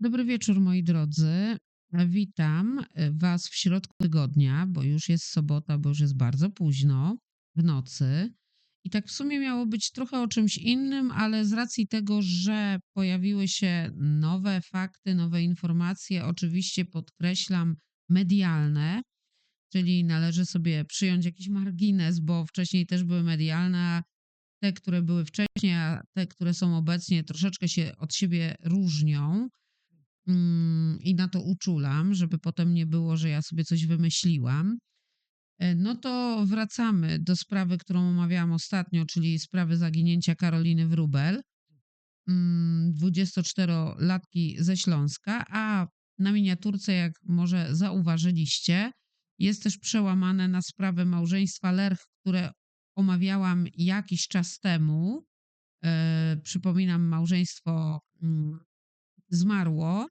Dobry wieczór, moi drodzy. E, Witam e, Was w środku tygodnia, bo już jest sobota, bo już jest bardzo późno w nocy. I tak w sumie miało być trochę o czymś innym, ale z racji tego, że pojawiły się nowe fakty, nowe informacje, oczywiście podkreślam medialne, czyli należy sobie przyjąć jakiś margines, bo wcześniej też były medialne, te, które były wcześniej, a te, które są obecnie, troszeczkę się od siebie różnią. Mm, i na to uczulam, żeby potem nie było, że ja sobie coś wymyśliłam. E, No to wracamy do sprawy, którą omawiałam ostatnio, czyli sprawy zaginięcia Karoliny Wróbel, mm, 24-latki ze Śląska, a na miniaturce, jak może zauważyliście, jest też przełamane na sprawę małżeństwa Lerch, które omawiałam jakiś czas temu. E, przypominam, małżeństwo mm, zmarło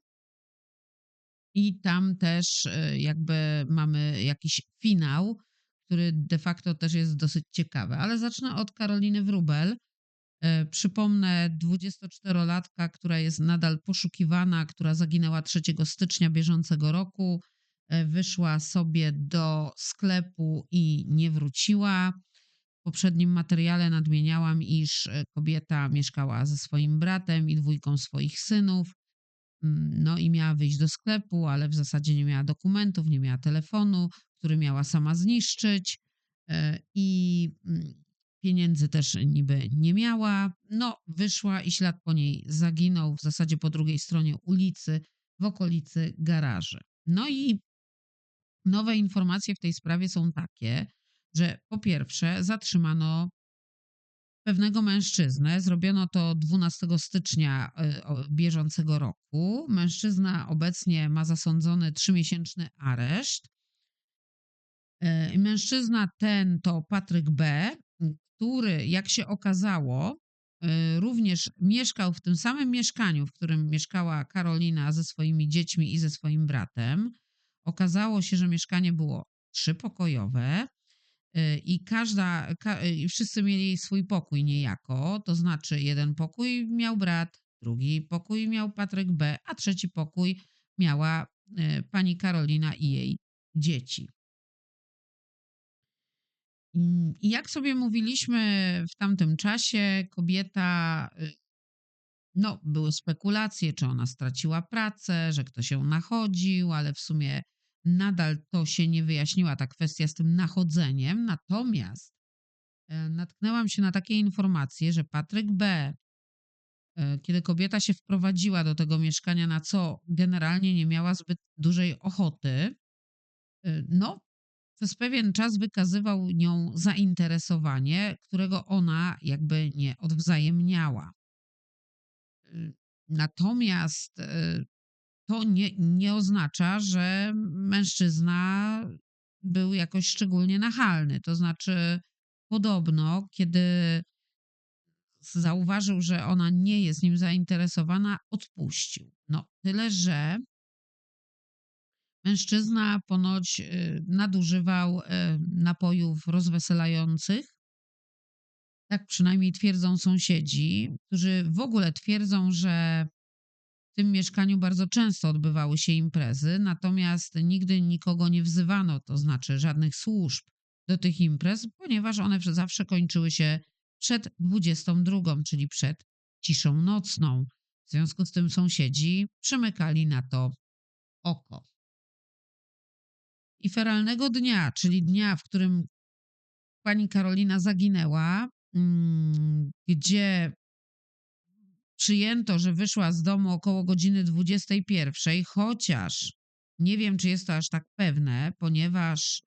i tam też e, jakby mamy jakiś finał, który de facto też jest dosyć ciekawy. Ale zacznę od Karoliny Wróbel. E, Przypomnę, 24-latka, która jest nadal poszukiwana, która zaginęła 3 stycznia bieżącego roku, e, wyszła sobie do sklepu i nie wróciła. W poprzednim materiale nadmieniałam, iż kobieta mieszkała ze swoim bratem i dwójką swoich synów. Mm, No i miała wyjść do sklepu, ale w zasadzie nie miała dokumentów, nie miała telefonu, który miała sama zniszczyć e, i mm, pieniędzy też niby nie miała. No, wyszła i ślad po niej zaginął w zasadzie po drugiej stronie ulicy, w okolicy garaży. No i nowe informacje w tej sprawie są takie, że po pierwsze zatrzymano pewnego mężczyznę. Zrobiono to 12 stycznia o- bieżącego roku. Mężczyzna obecnie ma zasądzony trzymiesięczny areszt. E, Mężczyzna ten to Patryk B., który, jak się okazało, y, również mieszkał w tym samym mieszkaniu, w którym mieszkała Karolina ze swoimi dziećmi i ze swoim bratem. Okazało się, że mieszkanie było trzypokojowe i każda, ka, y, wszyscy mieli swój pokój niejako, to znaczy jeden pokój miał brat, drugi pokój miał Patryk B., a trzeci pokój miała y, pani Karolina i jej dzieci. I jak sobie mówiliśmy w tamtym czasie, kobieta, y, no, były spekulacje, czy ona straciła pracę, że ktoś ją nachodził, ale w sumie nadal to się nie wyjaśniła, ta kwestia z tym nachodzeniem. Natomiast e, natknęłam się na takie informacje, że Patryk B., e, kiedy kobieta się wprowadziła do tego mieszkania, na co generalnie nie miała zbyt dużej ochoty, y, no, przez pewien czas wykazywał nią zainteresowanie, którego ona jakby nie odwzajemniała. Natomiast to nie, nie oznacza, że mężczyzna był jakoś szczególnie nachalny. To znaczy, podobno, kiedy zauważył, że ona nie jest nim zainteresowana, odpuścił. No, tyle, że Mężczyzna ponoć y, nadużywał y, napojów rozweselających. Tak przynajmniej twierdzą sąsiedzi, którzy w ogóle twierdzą, że w tym mieszkaniu bardzo często odbywały się imprezy, natomiast nigdy nikogo nie wzywano, to znaczy żadnych służb do tych imprez, ponieważ one zawsze kończyły się przed 22, czyli przed ciszą nocną. W związku z tym sąsiedzi przymykali na to oko. I feralnego dnia, czyli dnia, w którym pani Karolina zaginęła, mm, gdzie przyjęto, że wyszła z domu około godziny 21, chociaż nie wiem, czy jest to aż tak pewne, ponieważ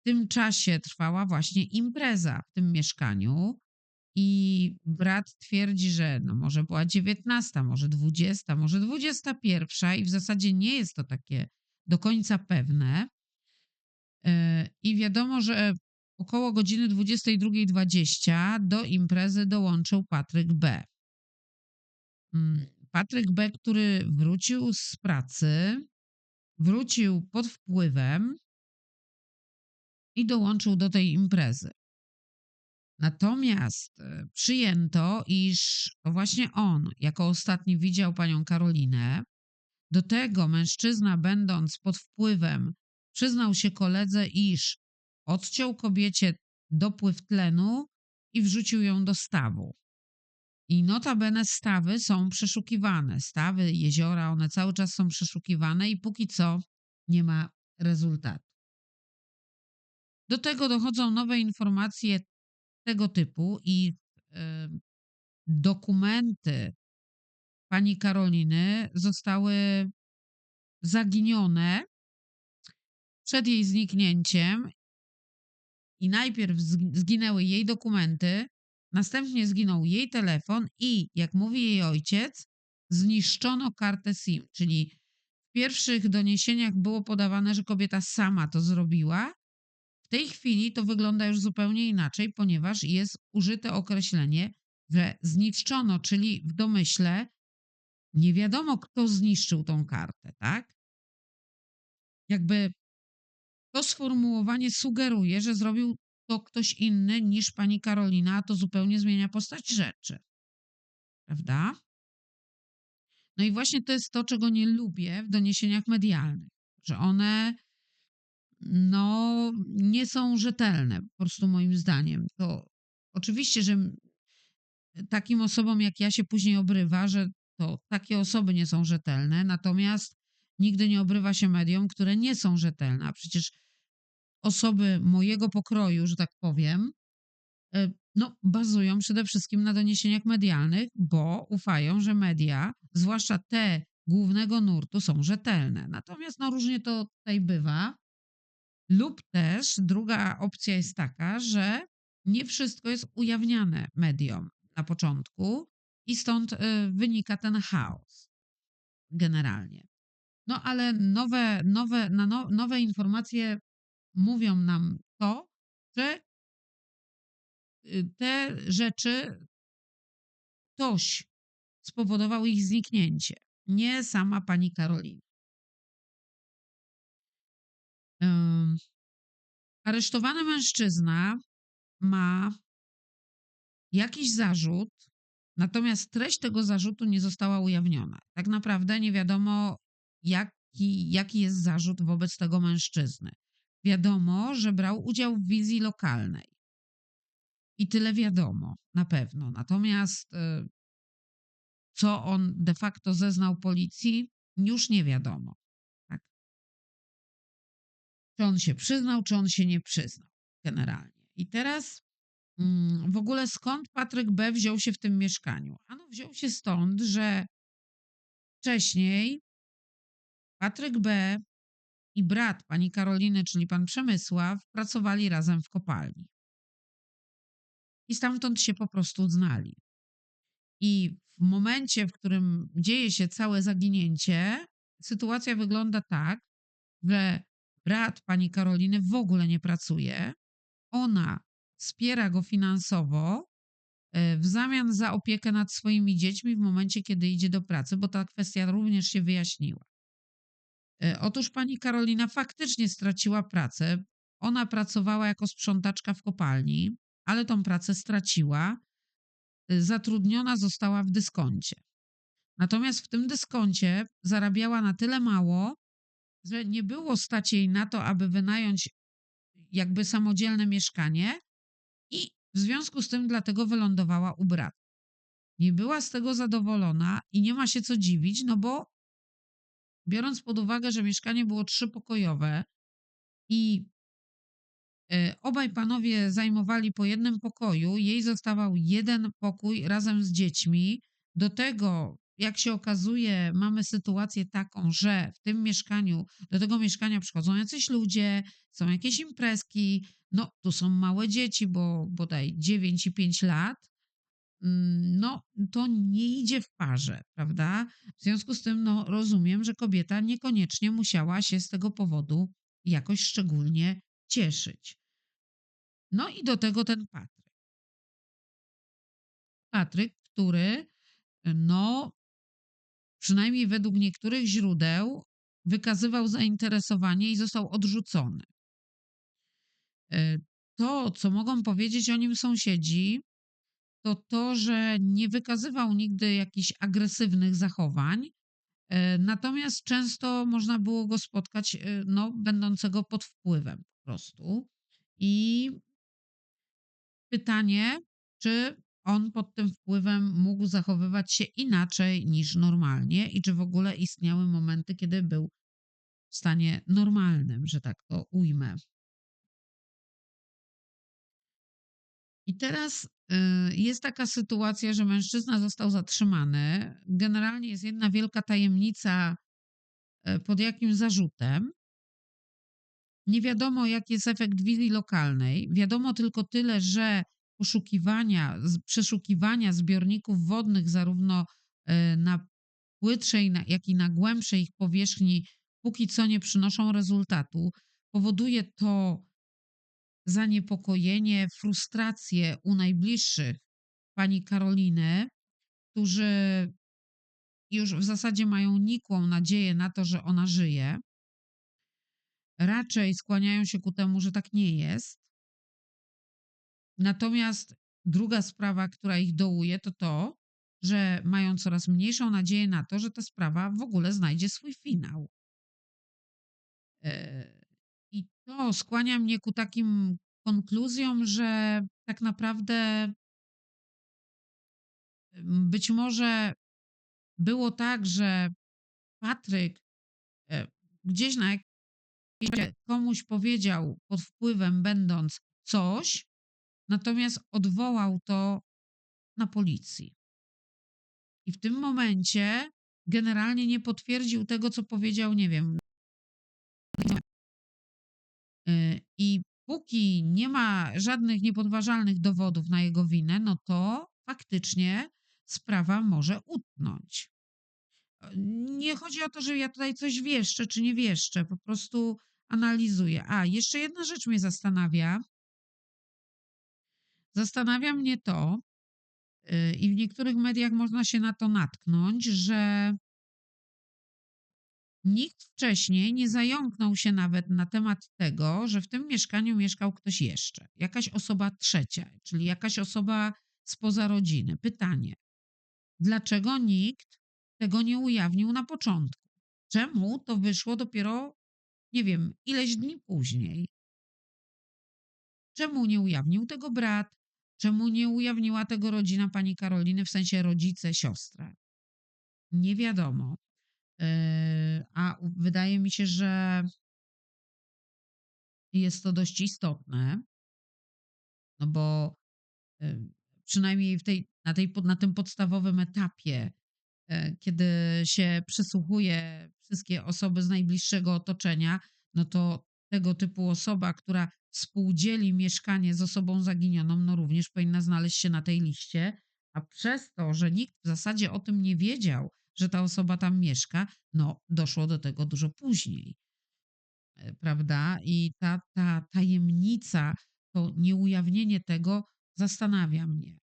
w tym czasie trwała właśnie impreza w tym mieszkaniu i brat twierdzi, że no może była 19, może 20, może 21 i w zasadzie nie jest to takie do końca pewne. E, I wiadomo, że około godziny 22.20 do imprezy dołączył Patryk B. Mm, Patryk B., który wrócił z pracy, wrócił pod wpływem i dołączył do tej imprezy. Natomiast e, przyjęto, iż to właśnie on jako ostatni widział panią Karolinę Do tego mężczyzna, będąc pod wpływem, przyznał się koledze, iż odciął kobiecie dopływ tlenu i wrzucił ją do stawu. I notabene stawy są przeszukiwane. Stawy, jeziora, one cały czas są przeszukiwane i póki co nie ma rezultatu. Do tego dochodzą nowe informacje tego typu i e, dokumenty pani Karoliny zostały zaginione przed jej zniknięciem i najpierw zg- zginęły jej dokumenty, następnie zginął jej telefon i, jak mówi jej ojciec, zniszczono kartę SIM, czyli w pierwszych doniesieniach było podawane, że kobieta sama to zrobiła. W tej chwili to wygląda już zupełnie inaczej, ponieważ jest użyte określenie, że zniszczono, czyli w domyśle nie wiadomo, kto zniszczył tą kartę, tak? Jakby to sformułowanie sugeruje, że zrobił to ktoś inny niż pani Karolina, to zupełnie zmienia postać rzeczy. Prawda? No i właśnie to jest to, czego nie lubię w doniesieniach medialnych, że one no, nie są rzetelne, po prostu moim zdaniem. To oczywiście, że takim osobom jak ja się później obrywa, że to takie osoby nie są rzetelne, natomiast nigdy nie obrywa się mediom, które nie są rzetelne. A przecież osoby mojego pokroju, że tak powiem, e, no, bazują przede wszystkim na doniesieniach medialnych, bo ufają, że media, zwłaszcza te głównego nurtu, są rzetelne. Natomiast no, różnie to tutaj bywa. Lub też druga opcja jest taka, że nie wszystko jest ujawniane mediom na początku i stąd y, wynika ten chaos generalnie. No ale nowe, nowe, na no, nowe informacje mówią nam to, że y, te rzeczy ktoś spowodował ich zniknięcie, nie sama pani Karolina. Aresztowany mężczyzna ma jakiś zarzut, natomiast treść tego zarzutu nie została ujawniona. Tak naprawdę nie wiadomo, jaki, jaki jest zarzut wobec tego mężczyzny. Wiadomo, że brał udział w wizji lokalnej. I tyle wiadomo, na pewno. Natomiast y, co on de facto zeznał policji, już nie wiadomo. Tak? Czy on się przyznał, czy on się nie przyznał, generalnie. I teraz mm, w ogóle skąd Patryk B. wziął się w tym mieszkaniu? Ano wziął się stąd, że wcześniej Patryk B. i brat pani Karoliny, czyli pan Przemysław, pracowali razem w kopalni. I stamtąd się po prostu znali. I w momencie, w którym dzieje się całe zaginięcie, sytuacja wygląda tak, że brat pani Karoliny w ogóle nie pracuje. Ona wspiera go finansowo e, w zamian za opiekę nad swoimi dziećmi w momencie, kiedy idzie do pracy, bo ta kwestia również się wyjaśniła. E, Otóż pani Karolina faktycznie straciła pracę. Ona pracowała jako sprzątaczka w kopalni, ale tą pracę straciła. E, Zatrudniona została w dyskoncie. Natomiast w tym dyskoncie zarabiała na tyle mało, że nie było stać jej na to, aby wynająć jakby samodzielne mieszkanie i w związku z tym dlatego wylądowała u brata. Nie była z tego zadowolona i nie ma się co dziwić, no bo biorąc pod uwagę, że mieszkanie było trzypokojowe i e, obaj panowie zajmowali po jednym pokoju, jej zostawał jeden pokój razem z dziećmi. Do tego, jak się okazuje, mamy sytuację taką, że w tym mieszkaniu, do tego mieszkania przychodzą jacyś ludzie, są jakieś imprezki, no tu są małe dzieci, bo bodaj 9 i 5 lat. Mm, No, to nie idzie w parze, prawda? W związku z tym, no, rozumiem, że kobieta niekoniecznie musiała się z tego powodu jakoś szczególnie cieszyć. No i do tego ten Patryk. Patryk, który, no, przynajmniej według niektórych źródeł, wykazywał zainteresowanie i został odrzucony. E, To, co mogą powiedzieć o nim sąsiedzi, to to, że nie wykazywał nigdy jakichś agresywnych zachowań, E, natomiast często można było go spotkać, e, no, będącego pod wpływem po prostu. I pytanie, czy on pod tym wpływem mógł zachowywać się inaczej niż normalnie i czy w ogóle istniały momenty, kiedy był w stanie normalnym, że tak to ujmę. I teraz, jest taka sytuacja, że mężczyzna został zatrzymany. Generalnie jest jedna wielka tajemnica, e, pod jakim zarzutem. Nie wiadomo, jaki jest efekt wizji lokalnej. Wiadomo tylko tyle, że poszukiwania, przeszukiwania zbiorników wodnych zarówno, e, na płytszej, jak i na głębszej ich powierzchni póki co nie przynoszą rezultatu. Powoduje to zaniepokojenie, frustrację u najbliższych pani Karoliny, którzy już w zasadzie mają nikłą nadzieję na to, że ona żyje. Raczej skłaniają się ku temu, że tak nie jest. Natomiast druga sprawa, która ich dołuje, to to, że mają coraz mniejszą nadzieję na to, że ta sprawa w ogóle znajdzie swój finał. E, I to skłania mnie ku takim konkluzjom, że tak naprawdę być może było tak, że Patryk e, gdzieś na komuś powiedział pod wpływem będąc coś, natomiast odwołał to na policji. I w tym momencie generalnie nie potwierdził tego, co powiedział, nie wiem. Y, I póki nie ma żadnych niepodważalnych dowodów na jego winę, no to faktycznie sprawa może utnąć. Nie chodzi o to, że ja tutaj coś wieszczę czy nie wieszczę, po prostu analizuję. A, jeszcze jedna rzecz mnie zastanawia. Zastanawia mnie to, yy, i w niektórych mediach można się na to natknąć, że nikt wcześniej nie zająknął się nawet na temat tego, że w tym mieszkaniu mieszkał ktoś jeszcze, jakaś osoba trzecia, czyli jakaś osoba spoza rodziny. Pytanie: dlaczego nikt tego nie ujawnił na początku? Czemu to wyszło dopiero, nie wiem, ileś dni później? Czemu nie ujawnił tego brat? Czemu nie ujawniła tego rodzina pani Karoliny, w sensie rodzice, siostra? Nie wiadomo. Yy, a wydaje mi się, że jest to dość istotne, no bo yy, przynajmniej w tej, na, tej, na tym podstawowym etapie, yy, kiedy się przysłuchuje wszystkie osoby z najbliższego otoczenia, no to tego typu osoba, która współdzieli mieszkanie z osobą zaginioną, no również powinna znaleźć się na tej liście, a przez to, że nikt w zasadzie o tym nie wiedział, że ta osoba tam mieszka, no doszło do tego dużo później. E, prawda? I ta, ta tajemnica, to nieujawnienie tego zastanawia mnie.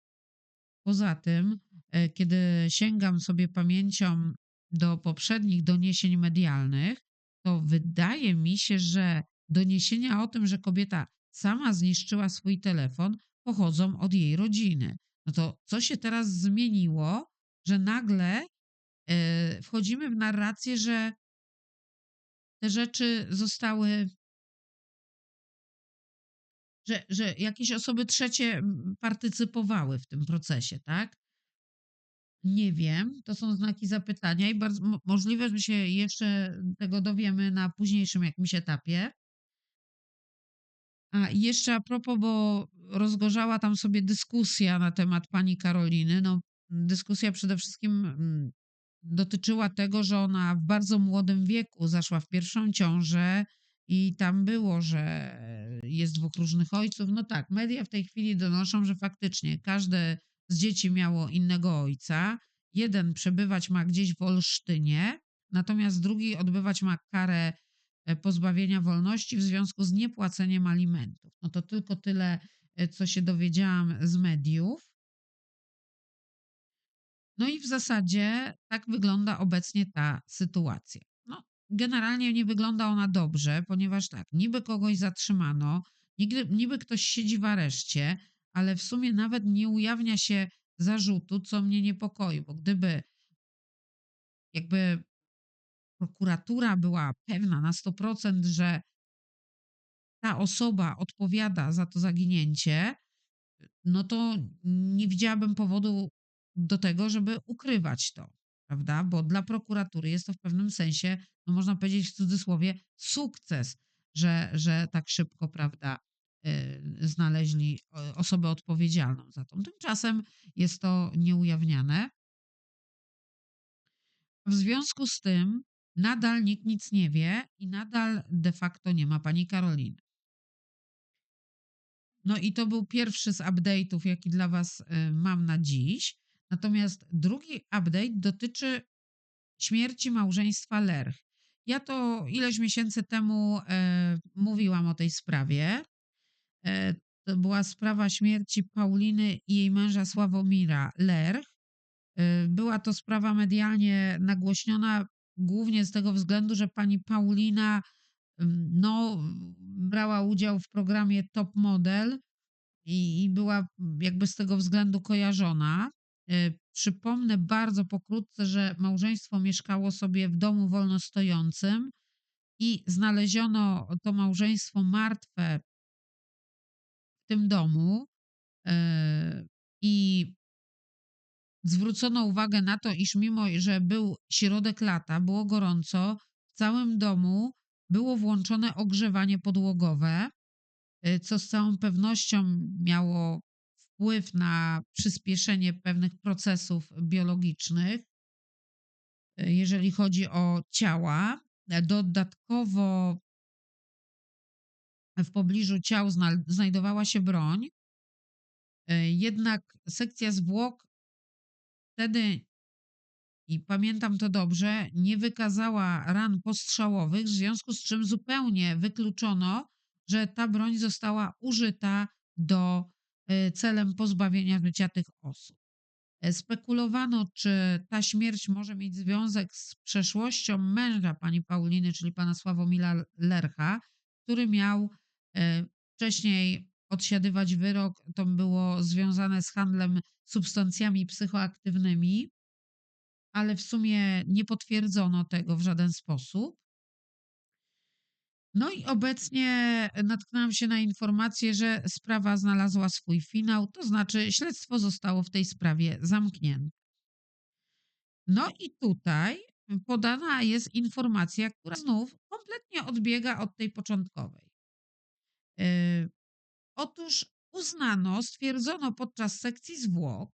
Poza tym, e, kiedy sięgam sobie pamięcią do poprzednich doniesień medialnych, to wydaje mi się, że doniesienia o tym, że kobieta sama zniszczyła swój telefon, pochodzą od jej rodziny. No to co się teraz zmieniło, że nagle wchodzimy w narrację, że te rzeczy zostały, że, że jakieś osoby trzecie partycypowały w tym procesie, tak? Nie wiem, to są znaki zapytania i bardzo możliwe, że się jeszcze tego dowiemy na późniejszym jakimś etapie. A jeszcze a propos, bo rozgorzała tam sobie dyskusja na temat pani Karoliny. No, dyskusja przede wszystkim dotyczyła tego, że ona w bardzo młodym wieku zaszła w pierwszą ciążę i tam było, że jest dwóch różnych ojców. No tak, media w tej chwili donoszą, że faktycznie każde z dzieci miało innego ojca. Jeden przebywać ma gdzieś w Olsztynie, natomiast drugi odbywać ma karę e, pozbawienia wolności w związku z niepłaceniem alimentów. No to tylko tyle, e, co się dowiedziałam z mediów. No i w zasadzie tak wygląda obecnie ta sytuacja. No, generalnie nie wygląda ona dobrze, ponieważ tak, niby kogoś zatrzymano, niby, niby ktoś siedzi w areszcie, ale w sumie nawet nie ujawnia się zarzutu, co mnie niepokoi, bo gdyby jakby prokuratura była pewna na 100%, że ta osoba odpowiada za to zaginięcie, no to nie widziałabym powodu do tego, żeby ukrywać to, prawda? Bo dla prokuratury jest to w pewnym sensie, no można powiedzieć w cudzysłowie, sukces, że, że tak szybko, prawda, y, znaleźli osobę odpowiedzialną za to. Tymczasem jest to nieujawniane. W związku z tym nadal nikt nic nie wie i nadal de facto nie ma pani Karoliny. No i to był pierwszy z update'ów, jaki dla Was y, mam na dziś. Natomiast drugi update dotyczy śmierci małżeństwa Lerch. Ja to ileś miesięcy temu e, mówiłam o tej sprawie. E, to była sprawa śmierci Pauliny i jej męża Sławomira Lerch. E, była to sprawa medialnie nagłośniona głównie z tego względu, że pani Paulina no, brała udział w programie Top Model i, i była jakby z tego względu kojarzona. E, Przypomnę bardzo pokrótce, że małżeństwo mieszkało sobie w domu wolnostojącym i znaleziono to małżeństwo martwe w tym domu. e, I zwrócono uwagę na to, iż mimo, że był środek lata, było gorąco, w całym domu było włączone ogrzewanie podłogowe, y, co z całą pewnością miało wpływ na przyspieszenie pewnych procesów biologicznych, jeżeli chodzi o ciała. Dodatkowo w pobliżu ciał zna- znajdowała się broń, jednak sekcja zwłok wtedy i pamiętam to dobrze, nie wykazała ran postrzałowych, w związku z czym zupełnie wykluczono, że ta broń została użyta do celem pozbawienia życia tych osób. E, Spekulowano, czy ta śmierć może mieć związek z przeszłością męża pani Pauliny, czyli pana Sławomira Lercha, który miał e, wcześniej odsiadywać wyrok. To było związane z handlem substancjami psychoaktywnymi ale w sumie nie potwierdzono tego w żaden sposób. No i obecnie natknęłam się na informację, że sprawa znalazła swój finał, to znaczy śledztwo zostało w tej sprawie zamknięte. No i tutaj podana jest informacja, która znów kompletnie odbiega od tej początkowej. Yy, otóż uznano, stwierdzono podczas sekcji zwłok,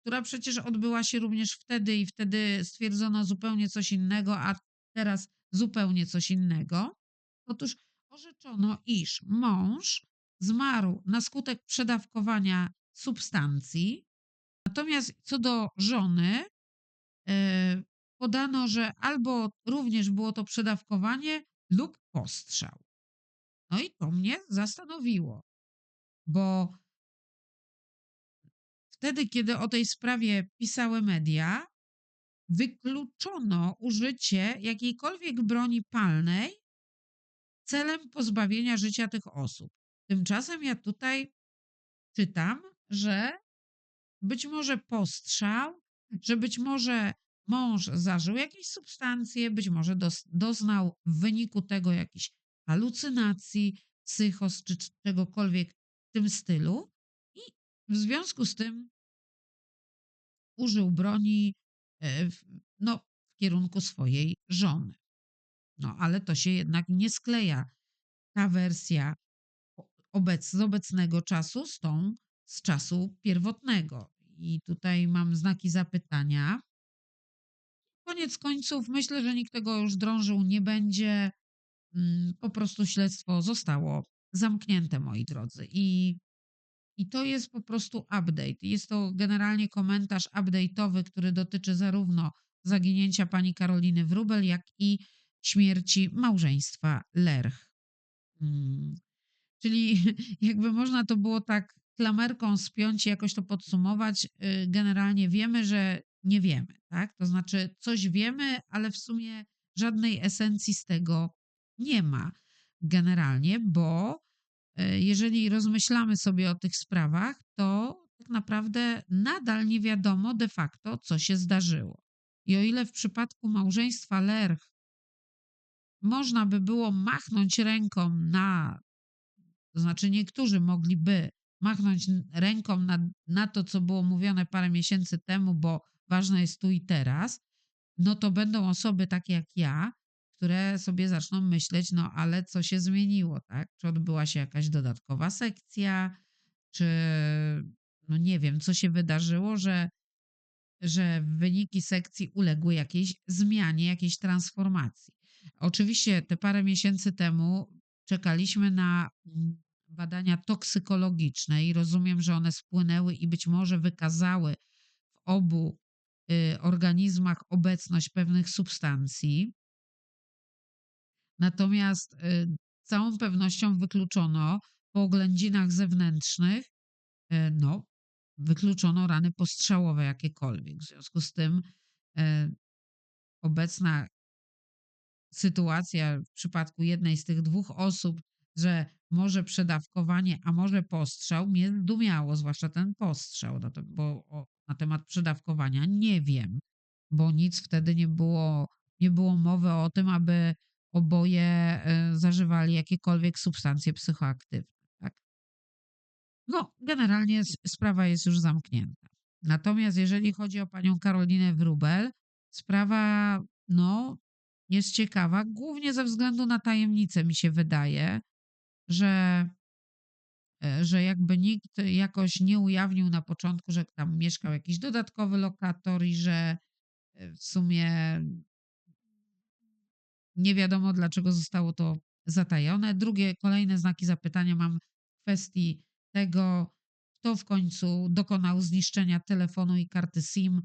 która przecież odbyła się również wtedy i wtedy stwierdzono zupełnie coś innego, a teraz zupełnie coś innego. Otóż orzeczono, iż mąż zmarł na skutek przedawkowania substancji, natomiast co do żony, e, podano, że albo również było to przedawkowanie lub postrzał. No i to mnie zastanowiło, bo wtedy, kiedy o tej sprawie pisały media, wykluczono użycie jakiejkolwiek broni palnej celem pozbawienia życia tych osób. Tymczasem ja tutaj czytam, że być może postrzał, że być może mąż zażył jakieś substancje, być może doznał w wyniku tego jakichś halucynacji, psychos czy czegokolwiek w tym stylu i w związku z tym użył broni e, no, w kierunku swojej żony. No ale to się jednak nie skleja. Ta wersja obec, z obecnego czasu z tą z czasu pierwotnego. I tutaj mam znaki zapytania. Koniec końców myślę, że nikt tego już drążył nie będzie. Mm, Po prostu śledztwo zostało zamknięte, moi drodzy. I, I to jest po prostu update. Jest to generalnie komentarz update'owy, który dotyczy zarówno zaginięcia pani Karoliny Wróbel, jak i śmierci małżeństwa Lerch. Mm. Czyli jakby można to było tak klamerką spiąć i jakoś to podsumować. y, Generalnie wiemy, że nie wiemy, tak? To znaczy coś wiemy, ale w sumie żadnej esencji z tego nie ma generalnie, bo y, jeżeli rozmyślamy sobie o tych sprawach, to tak naprawdę nadal nie wiadomo de facto, co się zdarzyło. I o ile w przypadku małżeństwa Lerch można by było machnąć ręką na to znaczy niektórzy mogliby machnąć ręką na na to, co było mówione parę miesięcy temu, bo ważne jest tu i teraz, no to będą osoby takie jak ja, które sobie zaczną myśleć: "No, ale co się zmieniło, tak? Czy odbyła się jakaś dodatkowa sekcja, czy no nie wiem, co się wydarzyło, że że wyniki sekcji uległy jakiejś zmianie, jakiejś transformacji?" Oczywiście te parę miesięcy temu czekaliśmy na, mm, badania toksykologiczne i rozumiem, że one spłynęły i być może wykazały w obu, y, organizmach obecność pewnych substancji. Natomiast, y, z całą pewnością wykluczono po oględzinach zewnętrznych, y, no, wykluczono rany postrzałowe jakiekolwiek. W związku z tym, obecna sytuacja w przypadku jednej z tych dwóch osób, że może przedawkowanie, a może postrzał, mnie zdumiało, zwłaszcza ten postrzał, bo na temat przedawkowania nie wiem, bo nic wtedy nie było nie było mowy o tym, aby oboje, y, zażywali jakiekolwiek substancje psychoaktywne, tak? No, generalnie sprawa jest już zamknięta. Natomiast jeżeli chodzi o panią Karolinę Wróbel, sprawa, no, jest ciekawa, głównie ze względu na tajemnicę, mi się wydaje, że e, że jakby nikt jakoś nie ujawnił na początku, że tam mieszkał jakiś dodatkowy lokator i że, e, w sumie nie wiadomo, dlaczego zostało to zatajone. Drugie, kolejne znaki zapytania mam w kwestii tego, kto w końcu dokonał zniszczenia telefonu i karty SIM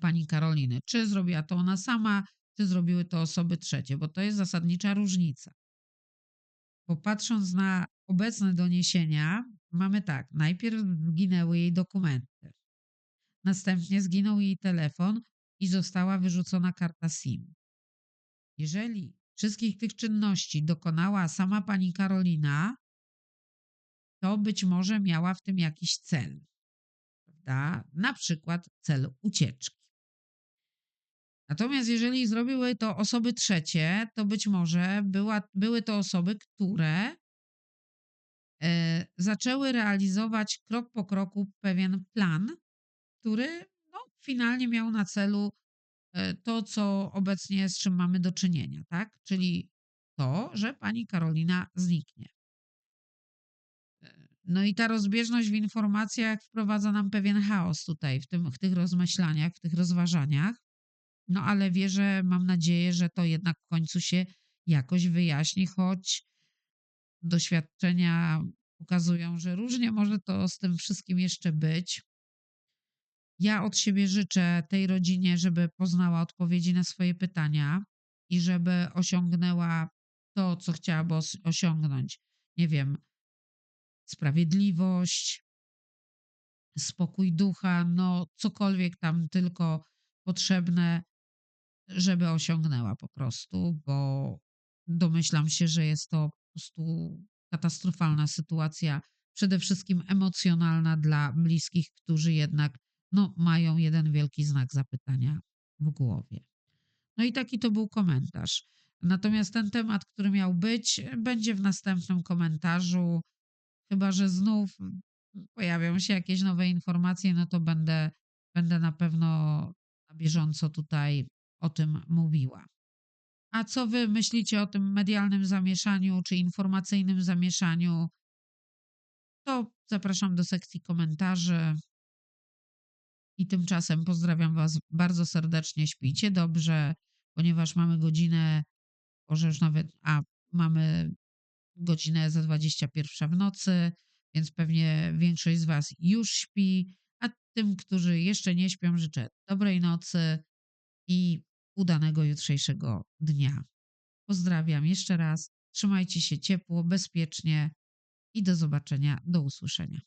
pani Karoliny. Czy zrobiła to ona sama, czy zrobiły to osoby trzecie, bo to jest zasadnicza różnica. Bo patrząc na obecne doniesienia, mamy tak: najpierw zginęły jej dokumenty, następnie zginął jej telefon i została wyrzucona karta SIM. Jeżeli wszystkich tych czynności dokonała sama pani Karolina to być może miała w tym jakiś cel, prawda? Na przykład cel ucieczki. Natomiast jeżeli zrobiły to osoby trzecie, to być może była były to osoby, które e, zaczęły realizować krok po kroku pewien plan, który, no, finalnie miał na celu, e, to, co obecnie z czym mamy do czynienia, tak? Czyli to, że pani Karolina zniknie. No i ta rozbieżność w informacjach wprowadza nam pewien chaos tutaj w tym w tych rozmyślaniach, w tych rozważaniach. No, ale wierzę, mam nadzieję, że to jednak w końcu się jakoś wyjaśni, choć doświadczenia pokazują, że różnie może to z tym wszystkim jeszcze być. Ja od siebie życzę tej rodzinie, żeby poznała odpowiedzi na swoje pytania i żeby osiągnęła to, co chciałaby os osiągnąć. Nie wiem, sprawiedliwość, spokój ducha, no cokolwiek tam tylko potrzebne, żeby osiągnęła po prostu, bo domyślam się, że jest to po prostu katastrofalna sytuacja, przede wszystkim emocjonalna dla bliskich, którzy jednak no, mają jeden wielki znak zapytania w głowie. No i taki to był komentarz. Natomiast ten temat, który miał być, będzie w następnym komentarzu. Chyba, że znów pojawią się jakieś nowe informacje, no to będę, będę na pewno na bieżąco tutaj o tym mówiła. A co wy myślicie o tym medialnym zamieszaniu czy informacyjnym zamieszaniu? To zapraszam do sekcji komentarzy. I tymczasem pozdrawiam Was bardzo serdecznie. Śpijcie dobrze, ponieważ mamy godzinę, może już nawet, a mamy godzinę za 21 w nocy, więc pewnie większość z Was już śpi. A tym, którzy jeszcze nie śpią, życzę dobrej nocy i udanego jutrzejszego dnia. Pozdrawiam jeszcze raz. Trzymajcie się ciepło, bezpiecznie i do zobaczenia, do usłyszenia.